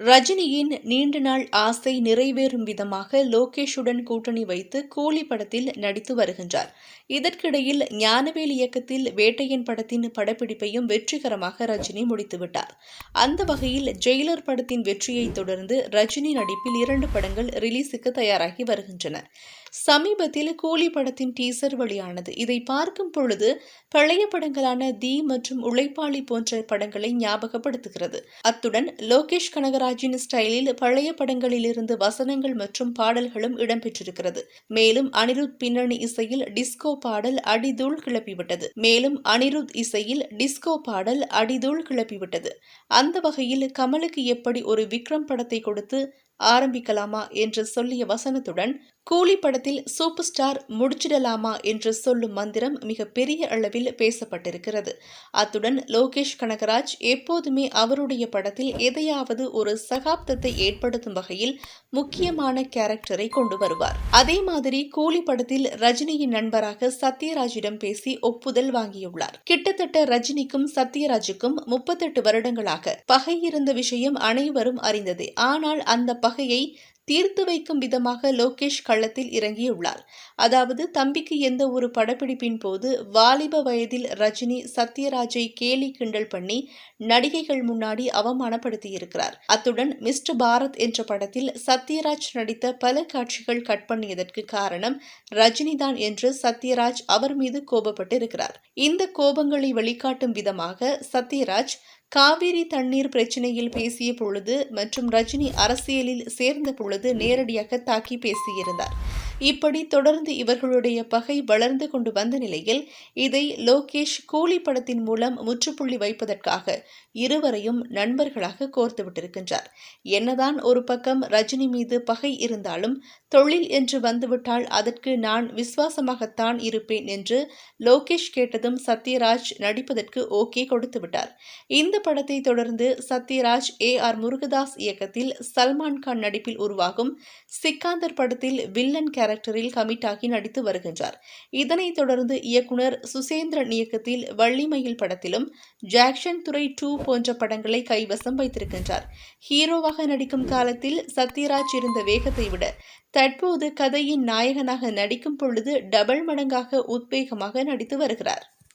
ரஜினியின் நீண்ட நாள் ஆசை நிறைவேறும் விதமாக லோகேஷுடன் கூட்டணி வைத்து கூலி படத்தில் நடித்து வருகின்றார். இதற்கிடையில் ஞானவேல் இயக்கத்தில் வேட்டையன் படத்தின் படப்பிடிப்பையும் வெற்றிகரமாக ரஜினி முடித்துவிட்டார். அந்த வகையில் ஜெயிலர் படத்தின் வெற்றியைத் தொடர்ந்து ரஜினி நடிப்பில் இரண்டு படங்கள் ரிலீஸுக்கு தயாராகி வருகின்றன. சமீபத்தில் கூலி படத்தின் டீசர் வெளியானது இதை பார்க்கும் பொழுது பழைய படங்களான தி மற்றும் உழைப்பாளி போன்ற படங்களை ஞாபகப்படுத்துகிறது. அத்துடன் லோகேஷ் கனகராஜின் ஸ்டைலில் பழைய படங்களிலிருந்து வசனங்கள் மற்றும் பாடல்களும் இடம்பெற்றிருக்கிறது. மேலும் அனிருத் பின்னணி இசையில் டிஸ்கோ பாடல் அடிதூள் கிளப்பிவிட்டது. மேலும் அனிருத் இசையில் டிஸ்கோ பாடல் அடிதூள் கிளப்பிவிட்டது. அந்த வகையில் கமலுக்கு எப்படி ஒரு விக்ரம் படத்தை கொடுத்து ஆரம்பிக்கலாமா என்று சொல்லிய வசனத்துடன் கூலி படத்தில் சூப்பர் ஸ்டார் முடிச்சிடலாமா என்று சொல்லும் மந்திரம் மிக பெரிய அளவில் பேசப்பட்டிருக்கிறது. அத்துடன் லோகேஷ் கனகராஜ் எப்போதுமே அவருடைய படத்தில் எதையாவது ஒரு சகாப்தத்தை ஏற்படுத்தும் வகையில் முக்கியமான கேரக்டரை கொண்டு வருவார். அதே மாதிரி கூலி படத்தில் ரஜினியின் நண்பராக சத்யராஜிடம் பேசி ஒப்புதல் வாங்கியுள்ளார். கிட்டத்தட்ட ரஜினிக்கும் சத்யராஜுக்கும் முப்பத்தெட்டு வருடங்களாக பகை இருந்த விஷயம் அனைவரும் அறிந்ததே. ஆனால் அந்த பகையை தீர்த்து வைக்கும் விதமாக லோகேஷ் களத்தில் இறங்கியுள்ளார். அதாவது தம்பிக்கு எந்த ஒரு படப்பிடிப்பின் போது வாலிப வயதில் ரஜினி சத்யராஜை கேலி கிண்டல் பண்ணி நடிகைகள் முன்னாடி அவமானப்படுத்தியிருக்கிறார். அத்துடன் மிஸ்டர் பாரத் என்ற படத்தில் சத்யராஜ் நடித்த பல காட்சிகள் கட் பண்ணியதற்கு காரணம் ரஜினிதான் என்று சத்யராஜ் அவர் மீது கோபப்பட்டிருக்கிறார். இந்த கோபங்களை வெளிக்காட்டும் விதமாக சத்யராஜ் காவிரி தண்ணீர் பிரச்சனையில் பேசிய பொழுது மற்றும் ரஜினி அரசியலில் சேர்ந்த பொழுது நேரடியாக தாக்கி பேசியிருந்தார். இப்படி தொடர்ந்து இவர்களுடைய பகை வளர்ந்து கொண்டு வந்த நிலையில் இதை லோகேஷ் கூலி படத்தின் மூலம் முற்றுப்புள்ளி வைப்பதற்காக இருவரையும் நண்பர்களாக கோர்த்து விட்டிருக்கின்றார். என்னதான் ஒரு பக்கம் ரஜினி மீது பகை இருந்தாலும் தொழில் என்று வந்துவிட்டால் அதற்கு நான் விசுவாசமாகத்தான் இருப்பேன் என்று லோகேஷ் கேட்டதும் சத்யராஜ் நடிப்பதற்கு ஓகே கொடுத்து விட்டார். இந்த படத்தை தொடர்ந்து சத்யராஜ் ஏ ஆர் முருகதாஸ் இயக்கத்தில் சல்மான் கான் நடிப்பில் உருவாகும் சிக்காந்தர் படத்தில் வில்லன் கேரக்டரில் கமிட் ஆகி நடித்து வருகின்றார். இதனைத் தொடர்ந்து இயக்குனர் சுசேந்திரன் இயக்கத்தில் வள்ளிமயில் படத்திலும் ஜாக்ஷன் துறை டூ போன்ற படங்களை கைவசம் வைத்திருக்கின்றார். ஹீரோவாக நடிக்கும் காலத்தில் சத்யராஜ் இருந்த வேகத்தை விட தற்போது கதையின் நாயகனாக நடிக்கும் பொழுது டபுள் மடங்காக உத்வேகமாக நடித்து வருகிறார்.